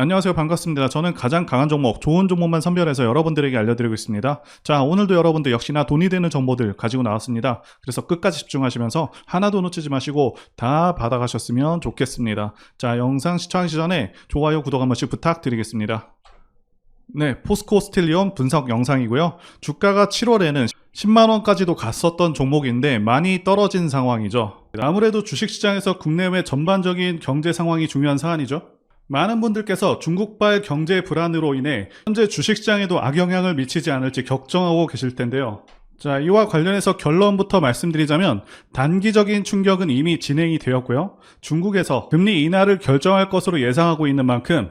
안녕하세요. 반갑습니다. 저는 가장 강한 종목, 좋은 종목만 선별해서 여러분들에게 알려드리고 있습니다. 자, 오늘도 여러분들 역시나 돈이 되는 정보들 가지고 나왔습니다. 그래서 끝까지 집중하시면서 하나도 놓치지 마시고 다 받아가셨으면 좋겠습니다. 자, 영상 시청하기 전에 좋아요, 구독 한 번씩 부탁드리겠습니다. 네, 포스코 스틸리온 분석 영상이고요. 주가가 7월에는 10만원까지도 갔었던 종목인데 많이 떨어진 상황이죠. 아무래도 주식시장에서 국내외 전반적인 경제 상황이 중요한 사안이죠. 많은 분들께서 중국발 경제 불안으로 인해 현재 주식시장에도 악영향을 미치지 않을지 걱정하고 계실 텐데요. 자, 이와 관련해서 결론부터 말씀드리자면 단기적인 충격은 이미 진행이 되었고요. 중국에서 금리 인하를 결정할 것으로 예상하고 있는 만큼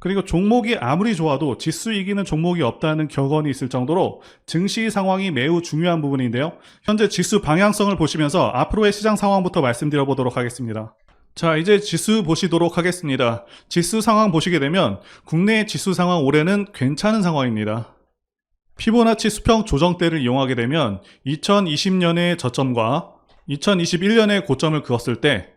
그리고 종목이 아무리 좋아도 지수 이기는 종목이 없다는 격언이 있을 정도로 증시 상황이 매우 중요한 부분인데요. 현재 지수 방향성을 보시면서 앞으로의 시장 상황부터 말씀드려 보도록 하겠습니다. 자, 이제 지수 보시도록 하겠습니다. 지수 상황 보시게 되면 국내 지수 상황 올해는 괜찮은 상황입니다. 피보나치 수평 조정대를 이용하게 되면 2020년의 저점과 2021년의 고점을 그었을 때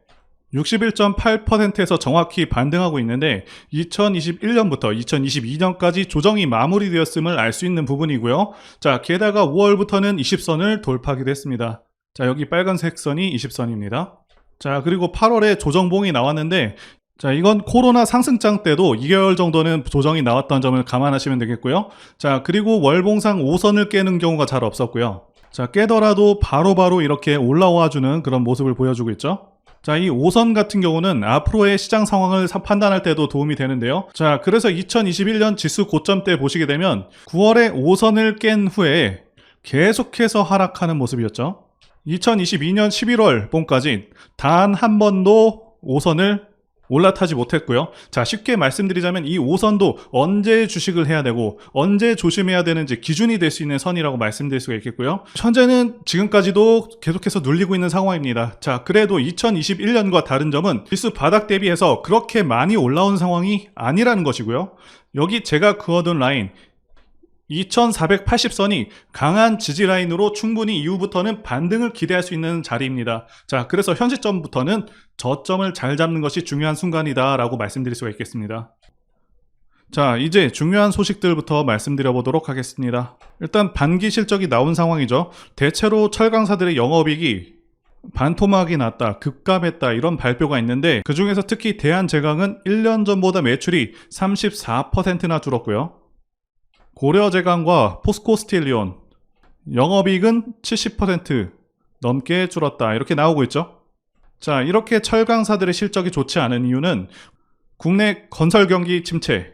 61.8%에서 정확히 반등하고 있는데 2021년부터 2022년까지 조정이 마무리되었음을 알 수 있는 부분이고요. 자, 게다가 5월부터는 20선을 돌파하기도 했습니다. 자, 여기 빨간색 선이 20선입니다. 자, 그리고 8월에 조정봉이 나왔는데 자, 이건 코로나 상승장 때도 2개월 정도는 조정이 나왔던 점을 감안하시면 되겠고요. 자, 그리고 월봉상 5선을 깨는 경우가 잘 없었고요. 자, 깨더라도 바로바로 바로 이렇게 올라와 주는 그런 모습을 보여주고 있죠. 자, 이 5선 같은 경우는 앞으로의 시장 상황을 판단할 때도 도움이 되는데요. 자, 그래서 2021년 지수 고점 때 보시게 되면 9월에 5선을 깬 후에 계속해서 하락하는 모습이었죠. 2022년 11월 봄까지 단 한 번도 5선을 올라타지 못했고요. 자, 쉽게 말씀드리자면 이 5선도 언제 주식을 해야 되고 언제 조심해야 되는지 기준이 될 수 있는 선이라고 말씀드릴 수가 있겠고요. 현재는 지금까지도 계속해서 눌리고 있는 상황입니다. 자, 그래도 2021년과 다른 점은 지수 바닥 대비해서 그렇게 많이 올라온 상황이 아니라는 것이고요. 여기 제가 그어둔 라인 2480선이 강한 지지 라인으로 충분히 이후부터는 반등을 기대할 수 있는 자리입니다. 자, 그래서 현 시점부터는 저점을 잘 잡는 것이 중요한 순간이다 라고 말씀드릴 수가 있겠습니다. 자, 이제 중요한 소식들부터 말씀드려 보도록 하겠습니다. 일단 반기 실적이 나온 상황이죠. 대체로 철강사들의 영업이익이 반토막이 났다, 급감했다 이런 발표가 있는데 그 중에서 특히 대한제강은 1년 전보다 매출이 34%나 줄었고요. 고려제강과 포스코스틸리온 영업이익은 70% 넘게 줄었다 이렇게 나오고 있죠. 자 이렇게 철강사들의 실적이 좋지 않은 이유는 국내 건설 경기 침체,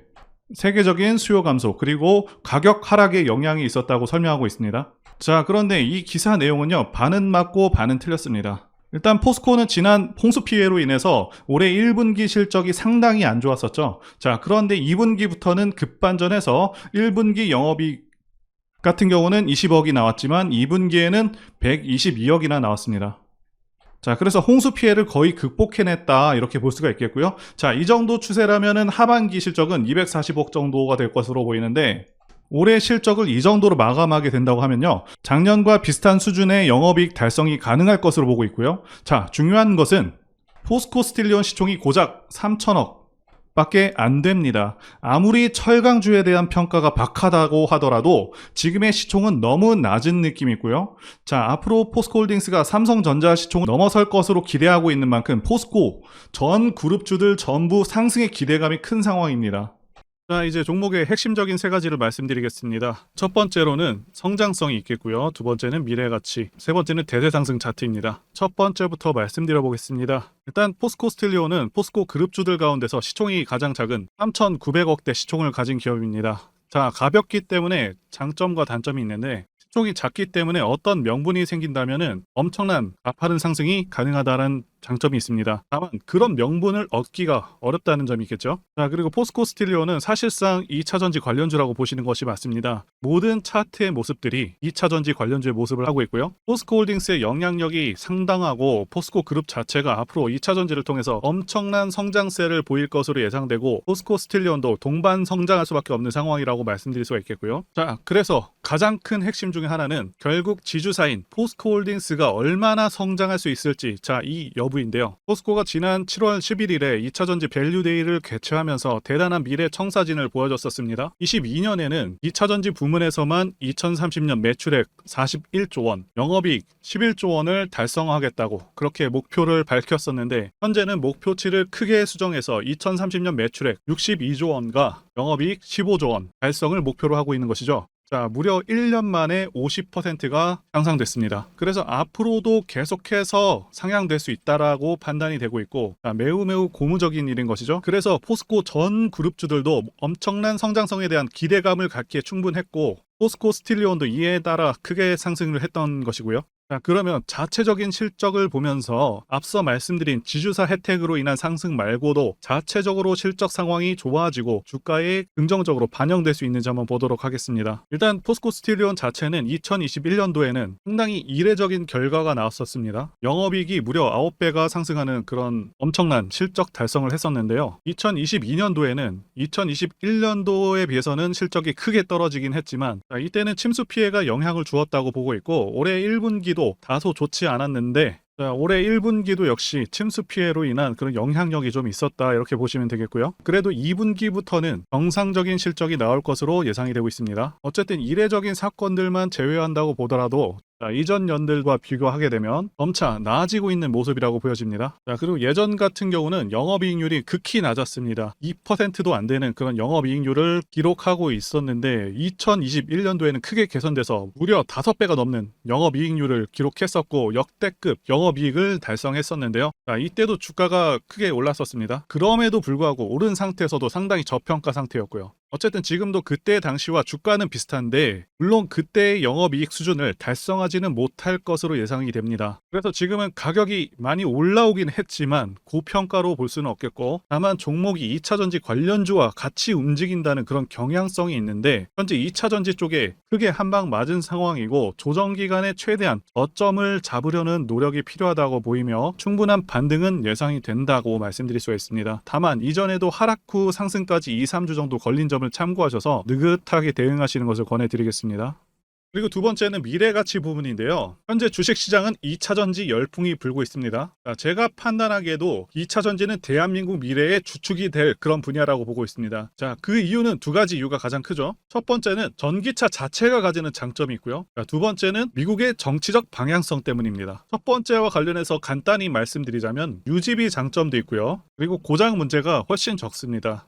세계적인 수요 감소 그리고 가격 하락에 영향이 있었다고 설명하고 있습니다. 자 그런데 이 기사 내용은요 반은 맞고 반은 틀렸습니다. 일단 포스코는 지난 홍수 피해로 인해서 올해 1분기 실적이 상당히 안 좋았었죠. 자, 그런데 2분기부터는 급반전해서 1분기 영업이익 같은 경우는 20억이 나왔지만 2분기에는 122억이나 나왔습니다. 자, 그래서 홍수 피해를 거의 극복해냈다 이렇게 볼 수가 있겠고요. 자, 이 정도 추세라면은 하반기 실적은 240억 정도가 될 것으로 보이는데 올해 실적을 이 정도로 마감하게 된다고 하면요. 작년과 비슷한 수준의 영업이익 달성이 가능할 것으로 보고 있고요. 자, 중요한 것은 포스코 스틸리온 시총이 고작 3천억 밖에 안 됩니다. 아무리 철강주에 대한 평가가 박하다고 하더라도 지금의 시총은 너무 낮은 느낌이고요. 자, 앞으로 포스코홀딩스가 삼성전자 시총을 넘어설 것으로 기대하고 있는 만큼 포스코 전 그룹주들 전부 상승의 기대감이 큰 상황입니다. 자, 이제 종목의 핵심적인 세 가지를 말씀드리겠습니다. 첫 번째로는 성장성이 있겠고요. 두 번째는 미래 가치, 세 번째는 대세 상승 차트입니다. 첫 번째부터 말씀드려 보겠습니다. 일단 포스코 스틸리오는 포스코 그룹주들 가운데서 시총이 가장 작은 3,900억대 시총을 가진 기업입니다. 자, 가볍기 때문에 장점과 단점이 있는데 시총이 작기 때문에 어떤 명분이 생긴다면은 엄청난 가파른 상승이 가능하다는 장점이 있습니다. 다만 그런 명분을 얻기가 어렵다는 점이 있겠죠. 자, 그리고 포스코 스틸리오는 사실상 2차 전지 관련주라고 보시는 것이 맞습니다. 모든 차트의 모습들이 2차 전지 관련주의 모습을 하고 있고요. 포스코 홀딩스의 영향력이 상당하고 포스코 그룹 자체가 앞으로 2차 전지를 통해서 엄청난 성장세를 보일 것으로 예상되고 포스코 스틸리온도 동반 성장할 수밖에 없는 상황이라고 말씀드릴 수가 있겠고요. 자, 그래서 가장 큰 핵심 중에 하나는 결국 지주사인 포스코 홀딩스가 얼마나 성장할 수 있을지 자, 이 여부인데요. 포스코가 지난 7월 11일에 2차 전지 밸류데이를 개최하면서 대단한 미래 청사진을 보여줬었습니다. 22년에는 2차 전지 부문에서만 2030년 매출액 41조 원, 영업이익 11조 원을 달성하겠다고 그렇게 목표를 밝혔었는데 현재는 목표치를 크게 수정해서 2030년 매출액 62조 원과 영업이익 15조 원 달성을 목표로 하고 있는 것이죠. 자, 무려 1년 만에 50%가 향상됐습니다. 그래서 앞으로도 계속해서 상향될 수 있다라고 판단이 되고 있고 자, 매우 매우 고무적인 일인 것이죠. 그래서 포스코 전 그룹주들도 엄청난 성장성에 대한 기대감을 갖기에 충분했고 포스코 스틸리온도 이에 따라 크게 상승을 했던 것이고요. 자, 그러면 자체적인 실적을 보면서 앞서 말씀드린 지주사 혜택으로 인한 상승 말고도 자체적으로 실적 상황이 좋아지고 주가에 긍정적으로 반영될 수 있는지 한번 보도록 하겠습니다. 일단 포스코 스틸리온 자체는 2021년도에는 상당히 이례적인 결과가 나왔었습니다. 영업이익이 무려 9배가 상승하는 그런 엄청난 실적 달성을 했었는데요. 2022년도에는 2021년도에 비해서는 실적이 크게 떨어지긴 했지만 자, 이때는 침수 피해가 영향을 주었다고 보고 있고 올해 1분기 도 다소 좋지 않았는데 자, 올해 1분기도 역시 침수 피해로 인한 그런 영향력이 좀 있었다 이렇게 보시면 되겠고요. 그래도 2분기부터는 정상적인 실적이 나올 것으로 예상이 되고 있습니다. 어쨌든 이례적인 사건들만 제외한다고 보더라도 자, 이전 연들과 비교하게 되면 점차 나아지고 있는 모습이라고 보여집니다. 자, 그리고 예전 같은 경우는 영업이익률이 극히 낮았습니다. 2%도 안 되는 그런 영업이익률을 기록하고 있었는데 2021년도에는 크게 개선돼서 무려 5배가 넘는 영업이익률을 기록했었고 역대급 영업이익을 달성했었는데요. 자, 이때도 주가가 크게 올랐었습니다. 그럼에도 불구하고 오른 상태에서도 상당히 저평가 상태였고요. 어쨌든 지금도 그때 당시와 주가는 비슷한데 물론 그때의 영업이익 수준을 달성하지는 못할 것으로 예상이 됩니다. 그래서 지금은 가격이 많이 올라오긴 했지만 고평가로 볼 수는 없겠고 다만 종목이 2차전지 관련주와 같이 움직인다는 그런 경향성이 있는데 현재 2차전지 쪽에 크게 한방 맞은 상황이고 조정 기간에 최대한 저점을 잡으려는 노력이 필요하다고 보이며 충분한 반등은 예상이 된다고 말씀드릴 수가 있습니다. 다만 이전에도 하락 후 상승까지 2, 3주 정도 걸린 점을 참고하셔서 느긋하게 대응하시는 것을 권해드리겠습니다. 그리고 두 번째는 미래 가치 부분인데요. 현재 주식 시장은 2차 전지 열풍이 불고 있습니다. 자, 제가 판단하기에도 2차 전지는 대한민국 미래의 주축이 될 그런 분야라고 보고 있습니다. 자, 그 이유는 두 가지 이유가 가장 크죠. 첫 번째는 전기차 자체가 가지는 장점이 있고요. 자, 두 번째는 미국의 정치적 방향성 때문입니다. 첫 번째와 관련해서 간단히 말씀드리자면 유지비 장점도 있고요. 그리고 고장 문제가 훨씬 적습니다.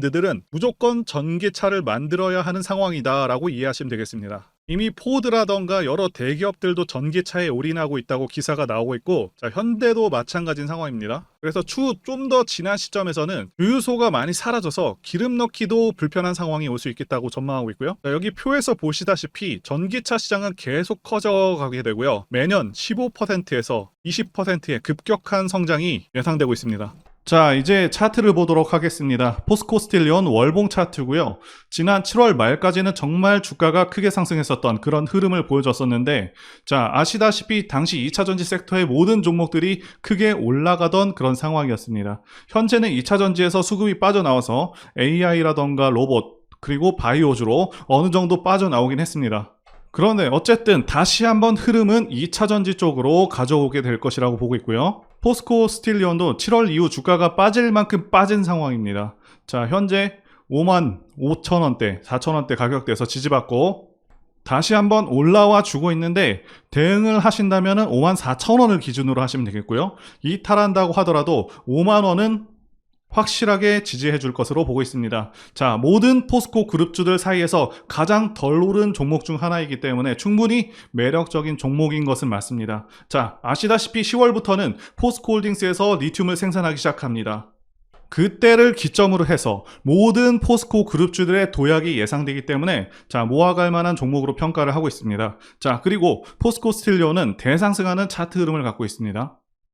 들은 무조건 전기차를 만들어야 하는 상황이다라고 이해하시면 되겠습니다. 이미 포드라던가 여러 대기업들도 전기차에 올인하고 있다고 기사가 나오고 있고 자, 현대도 마찬가지인 상황입니다. 그래서 추후 좀 더 지난 시점에서는 주유소가 많이 사라져서 기름 넣기도 불편한 상황이 올 수 있겠다고 전망하고 있고요. 자, 여기 표에서 보시다시피 전기차 시장은 계속 커져가게 되고요. 매년 15%에서 20%의 급격한 성장이 예상되고 있습니다. 자, 이제 차트를 보도록 하겠습니다. 포스코 스틸리온 월봉 차트고요. 지난 7월 말까지는 정말 주가가 크게 상승했었던 그런 흐름을 보여줬었는데, 자, 아시다시피 당시 2차전지 섹터의 모든 종목들이 크게 올라가던 그런 상황이었습니다. 현재는 2차전지에서 수급이 빠져나와서 AI라던가 로봇, 그리고 바이오주로 어느 정도 빠져나오긴 했습니다. 그런데 어쨌든 다시 한번 흐름은 2차전지 쪽으로 가져오게 될 것이라고 보고 있고요. 포스코 스틸리온도 7월 이후 주가가 빠질 만큼 빠진 상황입니다. 자, 현재 5만 5천 원대, 4천 원대 가격대에서 지지받고 다시 한번 올라와 주고 있는데 대응을 하신다면 5만 4천 원을 기준으로 하시면 되겠고요. 이탈한다고 하더라도 5만 원은 확실하게 지지해 줄 것으로 보고 있습니다. 자, 모든 포스코 그룹주들 사이에서 가장 덜 오른 종목 중 하나이기 때문에 충분히 매력적인 종목인 것은 맞습니다. 자, 아시다시피 10월부터는 포스코 홀딩스에서 리튬을 생산하기 시작합니다. 그때를 기점으로 해서 모든 포스코 그룹주들의 도약이 예상되기 때문에 자 모아갈 만한 종목으로 평가를 하고 있습니다. 자 그리고 포스코 스틸리오는 대상승하는 차트 흐름을 갖고 있습니다.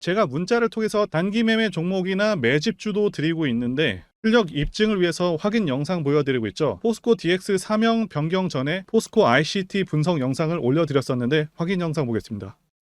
제가 문자를 통해서 단기 매매 종목이나 매집주도 드리고 있는데 실력 입증을 위해서 확인 영상 보여드리고 있죠. 포스코 DX 사명 변경 전에 포스코 ICT 분석 영상을 올려드렸었는데 확인 영상 보겠습니다.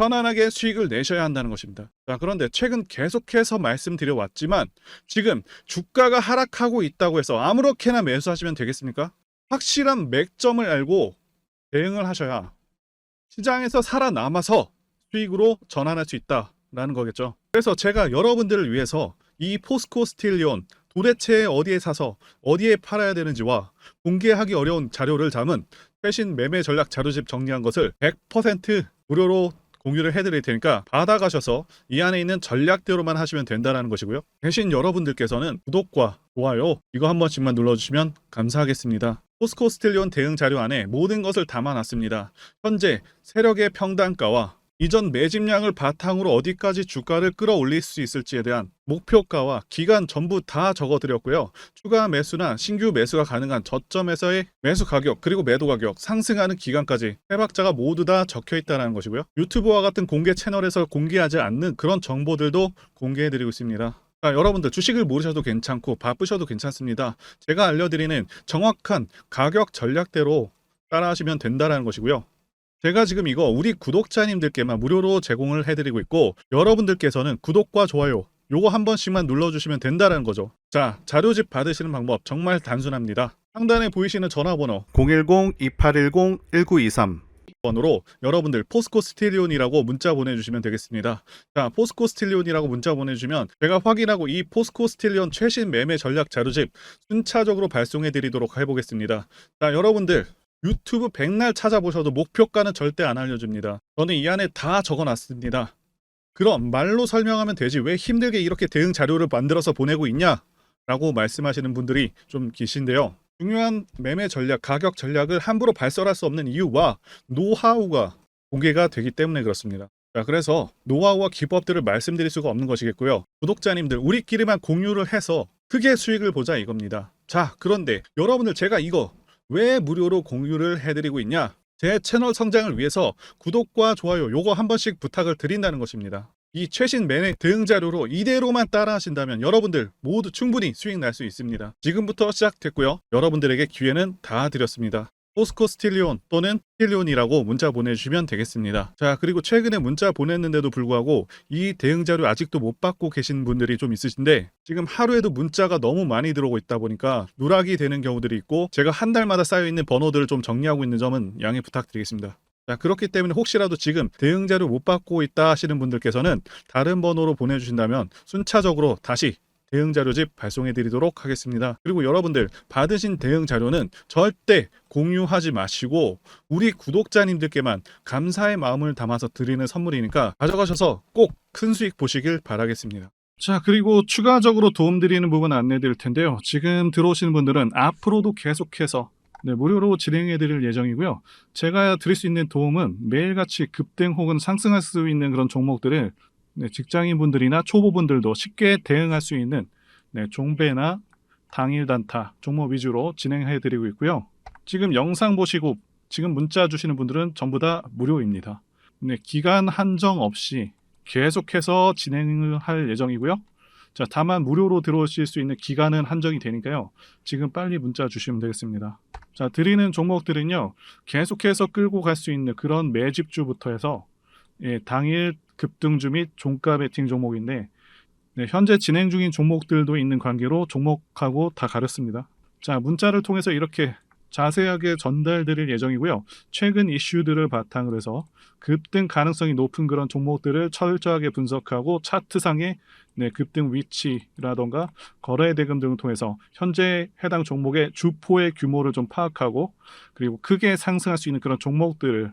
편안하게 수익을 내셔야 한다는 것입니다. 자, 그런데 최근 계속해서 말씀드려 왔지만 지금 주가가 하락하고 있다고 해서 아무렇게나 매수하시면 되겠습니까? 확실한 맥점을 알고 대응을 하셔야 시장에서 살아남아서 수익으로 전환할 수 있다라는 거겠죠. 그래서 제가 여러분들을 위해서 이 포스코 스틸리온 도대체 어디에 사서 어디에 팔아야 되는지와 공개하기 어려운 자료를 담은 최신 매매 전략 자료집 정리한 것을 100% 무료로 공유를 해드릴 테니까 받아가셔서 이 안에 있는 전략대로만 하시면 된다는 것이고요. 대신 여러분들께서는 구독과 좋아요 이거 한 번씩만 눌러주시면 감사하겠습니다. 포스코 스틸리온 대응 자료 안에 모든 것을 담아놨습니다. 현재 세력의 평단가와 이전 매집량을 바탕으로 어디까지 주가를 끌어올릴 수 있을지에 대한 목표가와 기간 전부 다 적어드렸고요. 추가 매수나 신규 매수가 가능한 저점에서의 매수 가격 그리고 매도 가격 상승하는 기간까지 해박자가 모두 다 적혀 있다는 것이고요. 유튜브와 같은 공개 채널에서 공개하지 않는 그런 정보들도 공개해드리고 있습니다. 자, 여러분들 주식을 모르셔도 괜찮고 바쁘셔도 괜찮습니다. 제가 알려드리는 정확한 가격 전략대로 따라하시면 된다는 것이고요. 제가 지금 이거 우리 구독자님들께만 무료로 제공을 해드리고 있고 여러분들께서는 구독과 좋아요 요거 한 번씩만 눌러주시면 된다는 거죠. 자, 자료집 받으시는 방법 정말 단순합니다. 상단에 보이시는 전화번호 010-2810-1923 번으로 여러분들 포스코 스틸리온이라고 문자 보내주시면 되겠습니다. 자, 포스코 스틸리온이라고 문자 보내주시면 제가 확인하고 이 포스코 스틸리온 최신 매매 전략 자료집 순차적으로 발송해드리도록 해보겠습니다. 자, 여러분들 유튜브 백날 찾아보셔도 목표가는 절대 안 알려줍니다. 저는 이 안에 다 적어놨습니다. 그럼 말로 설명하면 되지 왜 힘들게 이렇게 대응 자료를 만들어서 보내고 있냐? 라고 말씀하시는 분들이 좀 계신데요. 중요한 매매 전략, 가격 전략을 함부로 발설할 수 없는 이유와 노하우가 공개가 되기 때문에 그렇습니다. 자, 그래서 노하우와 기법들을 말씀드릴 수가 없는 것이겠고요. 구독자님들, 우리끼리만 공유를 해서 크게 수익을 보자 이겁니다. 자, 그런데 여러분들 제가 이거 왜 무료로 공유를 해드리고 있냐? 제 채널 성장을 위해서 구독과 좋아요 요거 한 번씩 부탁을 드린다는 것입니다. 이 최신 매매 대응 자료로 이대로만 따라 하신다면 여러분들 모두 충분히 수익 날 수 있습니다. 지금부터 시작됐고요. 여러분들에게 기회는 다 드렸습니다. 포스코 스틸리온 또는 스틸리온이라고 문자 보내주시면 되겠습니다. 자 그리고 최근에 문자 보냈는데도 불구하고 이 대응 자료 아직도 못 받고 계신 분들이 좀 있으신데 지금 하루에도 문자가 너무 많이 들어오고 있다 보니까 누락이 되는 경우들이 있고 제가 한 달마다 쌓여 있는 번호들을 좀 정리하고 있는 점은 양해 부탁드리겠습니다. 자, 그렇기 때문에 혹시라도 지금 대응 자료 못 받고 있다 하시는 분들께서는 다른 번호로 보내주신다면 순차적으로 다시 대응 자료집 발송해 드리도록 하겠습니다. 그리고 여러분들 받으신 대응 자료는 절대 공유하지 마시고 우리 구독자님들께만 감사의 마음을 담아서 드리는 선물이니까 가져가셔서 꼭 큰 수익 보시길 바라겠습니다. 자, 그리고 추가적으로 도움드리는 부분 안내 드릴 텐데요. 지금 들어오시는 분들은 앞으로도 계속해서 네, 무료로 진행해 드릴 예정이고요. 제가 드릴 수 있는 도움은 매일같이 급등 혹은 상승할 수 있는 그런 종목들을 네, 직장인분들이나 초보분들도 쉽게 대응할 수 있는 네, 종배나 당일 단타 종목 위주로 진행해 드리고 있고요. 지금 영상 보시고 지금 문자 주시는 분들은 전부 다 무료입니다. 네, 기간 한정 없이 계속해서 진행을 할 예정이고요. 자, 다만 무료로 들어오실 수 있는 기간은 한정이 되니까요. 지금 빨리 문자 주시면 되겠습니다. 자, 드리는 종목들은요. 계속해서 끌고 갈 수 있는 그런 매집주부터 해서 예, 당일 급등주 및 종가 베팅 종목인데 네, 현재 진행 중인 종목들도 있는 관계로 종목하고 다 가렸습니다. 자, 문자를 통해서 이렇게 자세하게 전달드릴 예정이고요. 최근 이슈들을 바탕으로 해서 급등 가능성이 높은 그런 종목들을 철저하게 분석하고 차트상의 네, 급등 위치라던가 거래 대금 등을 통해서 현재 해당 종목의 주포의 규모를 좀 파악하고 그리고 크게 상승할 수 있는 그런 종목들을